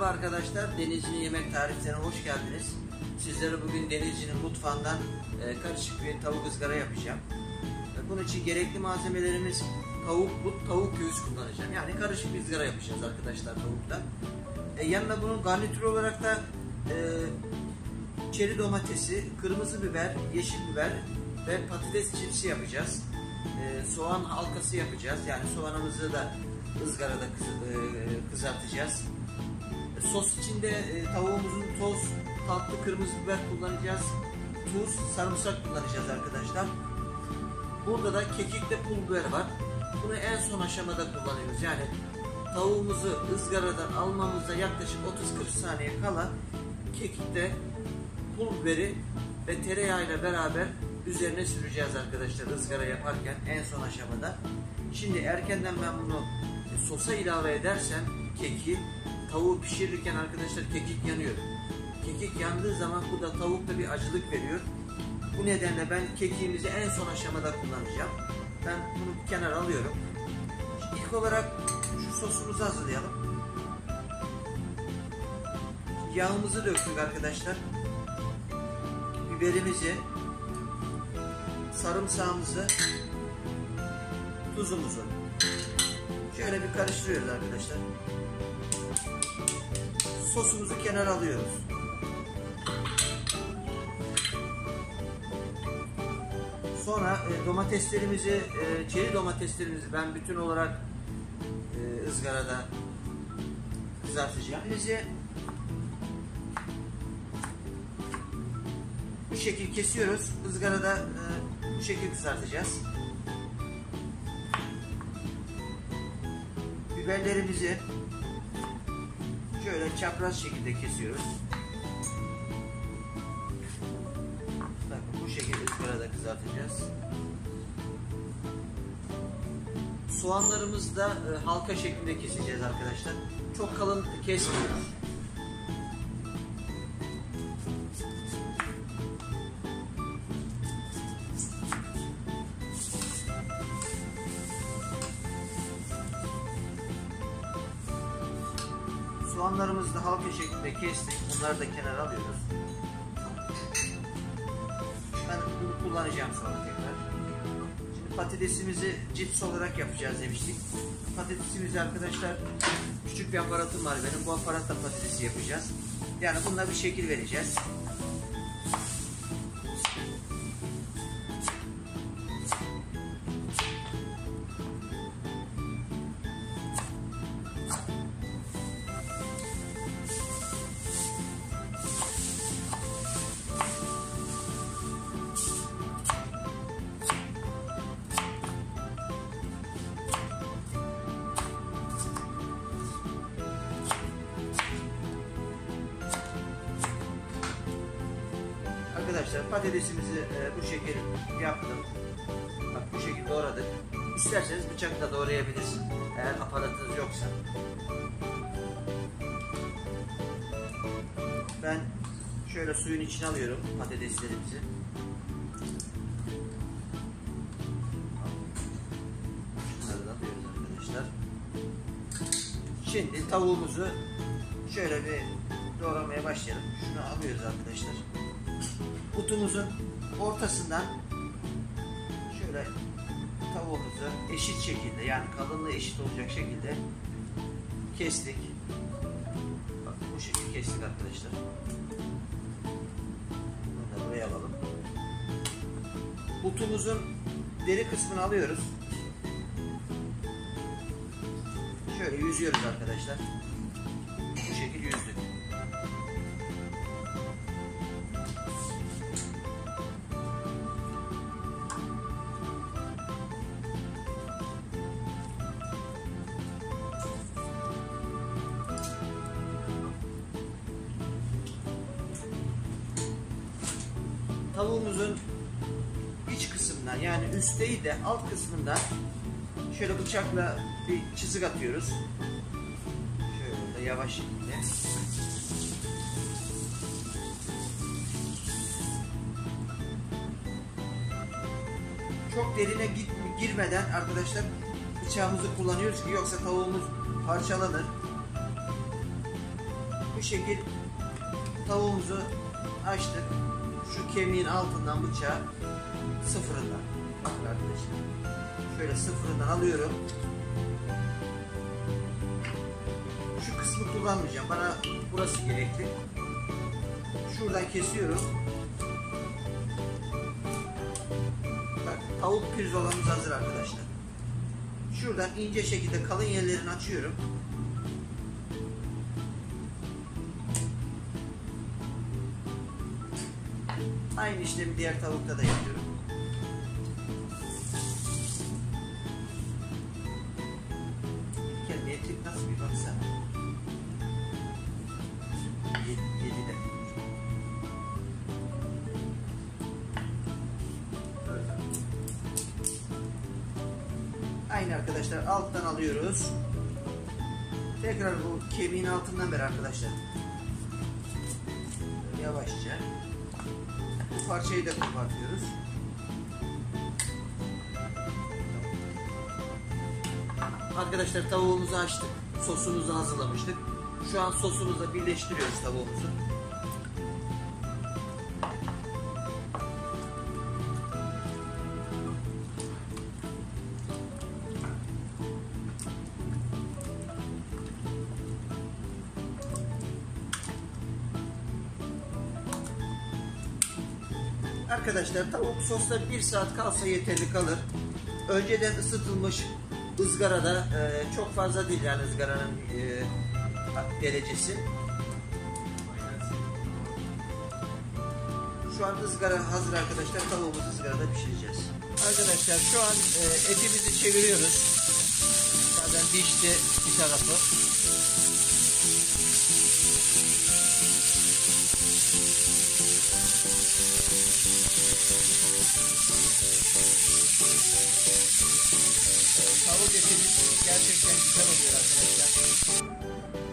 Merhaba arkadaşlar, Denizci'nin yemek tariflerine hoş geldiniz. Sizlere bugün Denizci'nin mutfağından e, karışık bir tavuk ızgara yapacağım. E, bunun için gerekli malzemelerimiz tavuk but, tavuk göğüs kullanacağım. Yani karışık bir ızgara yapacağız arkadaşlar tavukta. E, yanına bunun garnitür olarak da çeri domatesi, kırmızı biber, yeşil biber ve patates çipsi yapacağız. Soğan halkası yapacağız. Yani soğanımızı da ızgarada kız, kızartacağız. Sos içinde e, tavuğumuzun toz, tatlı kırmızı biber kullanacağız. Tuz, sarımsak kullanacağız arkadaşlar. Burada da kekikte pul biber var. Bunu en son aşamada kullanıyoruz. Yani tavuğumuzu ızgaradan almamıza yaklaşık 30-40 saniye kala kekikte pul biberi ve tereyağıyla beraber üzerine süreceğiz arkadaşlar ızgara yaparken en son aşamada. Şimdi erkenden ben bunu sosa ilave edersem keki tavuğu pişirirken arkadaşlar kekik yanıyor. Kekik yandığı zaman bu da tavukta bir acılık veriyor. Bu nedenle ben kekiğimizi en son aşamada kullanacağım. Ben bunu bir kenara alıyorum. İlk olarak şu sosumuzu hazırlayalım. Yağımızı döktük arkadaşlar. Biberimizi, sarımsağımızı, tuzumuzu. Şöyle bir karıştırıyoruz arkadaşlar. Sosumuzu kenara alıyoruz. Sonra e, domateslerimizi, e, çeri domateslerimizi ben bütün olarak e, ızgarada kızartacağım. Bizi bu şekil kesiyoruz. Izgarada e, bu şekil kızartacağız. Biberlerimizi şöyle çapraz şekilde kesiyoruz. Bakın bu şekilde ızgarada kızartacağız. Soğanlarımızı da e, halka şeklinde keseceğiz arkadaşlar. Çok kalın kesmiyoruz. Soğanlarımızı da halka şeklinde kestik. Bunları da kenara alıyoruz. Ben bunu kullanacağım sonra tekrar. Şimdi patatesimizi cips olarak yapacağız demiştik. Patatesimizi arkadaşlar küçük bir aparatım var benim. Bu aparatla patatesi yapacağız. Yani bununla bir şekil vereceğiz. Patatesimizi e, bu şekil yaptım. Bak bu şekilde doğradık. İsterseniz bıçakla doğrayabilirsiniz. Eğer aparatınız yoksa. Ben şöyle suyun içine alıyorum patateslerimizi. Şunları da alıyoruz arkadaşlar. Şimdi tavuğumuzu şöyle bir doğramaya başlayalım. Şunu alıyoruz arkadaşlar kutumuzun ortasından şöyle tavuğumuzu eşit şekilde yani kalınlığı eşit olacak şekilde kestik. Bak bu şekilde kestik arkadaşlar. Bunu da buraya alalım. Butumuzun deri kısmını alıyoruz. Şöyle yüzüyoruz arkadaşlar. Tavuğumuzun iç kısmından yani üst değil de alt kısmından şöyle bıçakla bir çizik atıyoruz. Şöyle de yavaş şekilde. Çok derine git, girmeden arkadaşlar bıçağımızı kullanıyoruz ki yoksa tavuğumuz parçalanır. Bu şekil tavuğumuzu açtık. Şu kemiğin altından bıçağı sıfırından. Arkadaşlar. Şöyle sıfırından alıyorum. Şu kısmı kullanmayacağım. Bana burası gerekli. Şuradan kesiyorum. Bak, tavuk pirzolamız hazır arkadaşlar. Şuradan ince şekilde kalın yerlerini açıyorum. Aynı işlemi diğer tavukta da yapıyorum. Kendi etlik nasıl bir baksana. Yedi, yedide. Aynı arkadaşlar alttan alıyoruz. Tekrar bu kemiğin altından beri arkadaşlar. Yavaşça. Bu parçayı da kopartıyoruz. Arkadaşlar tavuğumuzu açtık. Sosumuzu hazırlamıştık. Şu an sosumuzla birleştiriyoruz tavuğumuzu. Arkadaşlar tavuk sosta bir saat kalsa yeterli kalır. Önceden ısıtılmış ızgarada e, çok fazla değil yani ızgaranın e, derecesi. Şu an ızgara hazır arkadaşlar. Tavuğumuzu ızgarada pişireceğiz. Arkadaşlar şu an e, etimizi çeviriyoruz. Zaten pişti bir tarafı. lezzetimiz gerçekten güzel oluyor arkadaşlar.